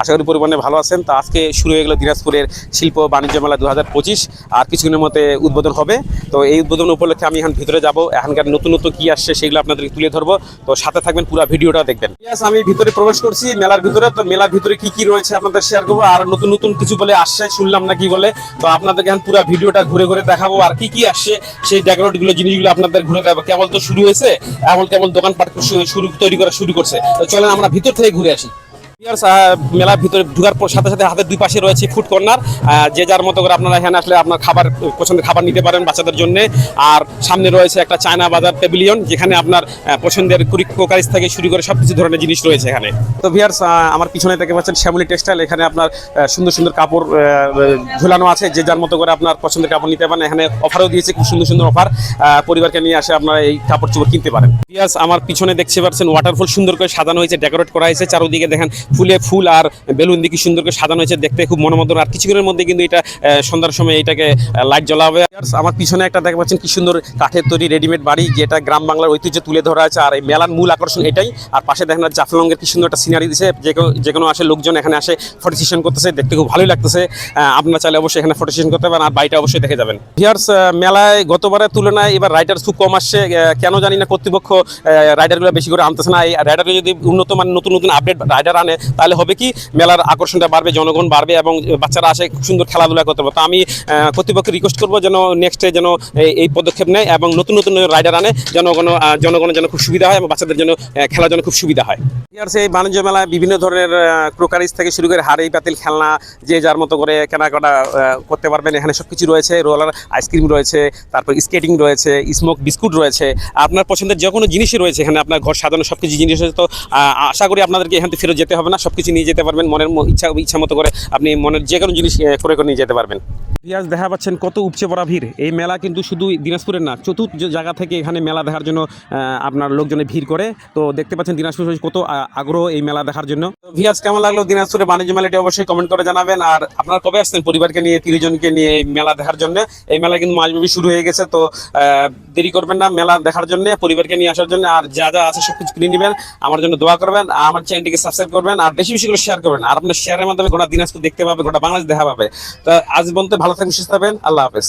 আশা করি পরিমাণে ভালো আছেন। তো আজকে শুরু হয়ে গেল দিনাজপুরের শিল্প বাণিজ্য মেলা দু হাজার পঁচিশ। আর কিছুদিনের মধ্যে উদ্বোধন হবে। তো এই উদ্বোধন উপলক্ষে আমি এখন ভিতরে যাব। এখানকার নতুন নতুন কি আসছে সেগুলো আপনাদেরকে তুলে ধরবো। তো সাথে থাকবেন, পুরো ভিডিওটা দেখবেন। আমি ভিতরে প্রবেশ করছি মেলার ভিতরে। তো মেলার ভিতরে কি কি রয়েছে আপনাদের শেয়ার করব। আর নতুন নতুন কিছু বলে আসছে, শুনলাম না কি বলে। তো আপনাদেরকে এখন পুরো ভিডিওটা ঘুরে ঘুরে দেখাবো। আর কি কি আসছে সেই ডেকোরেটগুলো জিনিসগুলো আপনাদের ঘুরে দেখাবো। কেবল তো শুরু হয়েছে। এমন কেবল দোকানপাট শুরু, তৈরি করা শুরু করছে। তো চলেন আমরা ভিতর থেকে ঘুরে আসি। মেলার ভিতরে ঢুকার পর সাথে সাথে হাতের দুই পাশে রয়েছে ফুড কর্নার যে যার মতো করে আপনারা এখানে আসলে আপনার খাবার, পছন্দের খাবার নিতে পারেন বাচ্চাদের জন্য। আর সামনে রয়েছে একটা চায়না বাজার পেভিলিয়ন যেখানে আপনার পছন্দের কোকারিস থেকে শুরু করে সব কিছু ধরনের জিনিস রয়েছে এখানে। তো ভিয়ার্স আমার পিছনে থেকে পাচ্ছেন শ্যামলি টেক্সটাইল এখানে আপনার সুন্দর সুন্দর কাপড় ঝুলানো আছে, যে যার মতো করে আপনার পছন্দের কাপড় নিতে পারেন। এখানে অফারও দিয়েছে, খুব সুন্দর সুন্দর অফার পরিবারকে নিয়ে আসে আপনারা এই কাপড় চোপড় কিনতে পারেন। ভিয়ার্স আমার পিছনে দেখতে পাচ্ছেন ওয়াটারফল সুন্দর করে সাজানো হয়েছে ডেকোরেট করা হয়েছে। চারদিকে দেখেন ফুলে ফুল আর বেলুন দিয়ে কি সুন্দর করে সাজানো হয়েছে দেখতে খুব মনোমোদন আর কিছুক্ষণের মধ্যে কিন্তু এটা সন্ধ্যার সময় এটাকে লাইট জ্বলা হবে আমার পিছনে একটা দেখতে পাচ্ছেন কি সুন্দর কাঠের তৈরি রেডিমেড বাড়ি, যেটা গ্রাম বাংলার ঐতিহ্য তুলে ধরা আছে আর এই মেলার মূল আকর্ষণ এটাই। আর পাশে দেখেন জাফলঙ্গের কি সুন্দর একটা সিনারি দিছে। যে কোনো আসে লোকজন এখানে আসে ফটো সেশন করতেছে, দেখতে খুব ভালোই লাগতেছে। আপনারা চাইলে অবশ্যই এখানে ফটো সেশন করতে পারেন আর বাড়িটা অবশ্যই দেখে যাবেন। ভিয়ার্স মেলায় গতবারের তুলনায় এবার রাইডার খুব কম আসছে। কেন জানি না, কর্তৃপক্ষ রাইডারগুলো বেশি করে আনতেছে না। এই রাইডারকে যদি উন্নত মান, নতুন নতুন আপডেট রাইডার আনে তাহলে হবে কি, মেলার আকর্ষণটা বাড়বে, জনগণ বাড়বে এবং বাচ্চারা আসে সুন্দর খেলাধুলা করতে পারবে। তো আমি কর্তৃপক্ষকে রিকোয়েস্ট করব যেন নেক্সটে যেন এই- পদক্ষেপ নেয় এবং নতুন নতুন রাইডার আনে জনগণ জনগণের জন্য খুব সুবিধা হয় এবং বাচ্চাদের জন্য খেলার জন্য খুব সুবিধা হয়। আর সেই বাণিজ্য মেলায় বিভিন্ন ধরনের ক্রোকারিজ থেকে শুরু করে হাড়ি, পাতিল, খেলনা, যে যার মতো করে কেনাকাটা করতে পারবেন। এখানে সব কিছু রয়েছে রোলার আইসক্রিম রয়েছে, তারপর স্কেটিং রয়েছে স্মোক বিস্কুট রয়েছে। আপনার পছন্দের যে কোনো জিনিসই রয়েছে এখানে, আপনার ঘর সাজানো সব কিছু জিনিস রয়েছে। তো আশা করি আপনাদেরকে এখান থেকে ফেরত যেতে হবে। না সব কিছু নিয়ে যেতে পারবেন মনের ইচ্ছা ইচ্ছা মতো করে আপনি মনের যে কোনো জিনিস করে করে নিয়ে যেতে পারবেন। পিঁয়াজ দেখা পাচ্ছেন কত উপচে পড়া ভিড়। এই মেলা কিন্তু শুধু দিনাজপুরের না চতুর্থ জায়গা থেকে এখানে মেলা দেখার জন্য আপনার লোকজনে ভিড় করে। তো দেখতে পাচ্ছেন দিনাজপুর কত আগ্রহ এই মেলা দেখার জন্য। ভিয়াজ কেমন লাগল? দিনাজপুরের বাণিজ্য মেলাটি অবশ্যই কমেন্ট করে জানাবেন। আর আপনারা কবে আসছেন পরিবারকে নিয়ে তিরিশ জনকে নিয়ে এই মেলা দেখার জন্য? এই মেলা কিন্তু মাঝব্যাপী শুরু হয়ে গেছে তো আহ, দেরি করবেন না মেলা দেখার জন্য পরিবারকে নিয়ে আসার জন্য। আর যা যা আছে সব কিছু কিনে নেবেন। আমার জন্য দোয়া করবেন। আমার চ্যানেলটিকে সাবস্ক্রাইব করবেন আর বেশি বেশি করে শেয়ার করবেন। আর আপনার শেয়ারের মাধ্যমে গোটা দিনাজপুর দেখতে পাবে, গোটা বাংলাদেশ দেখা পাবে। তো আজ বলতে ভালো থাকবেন, সুস্থ থাকবেন। আল্লাহ হাফেজ।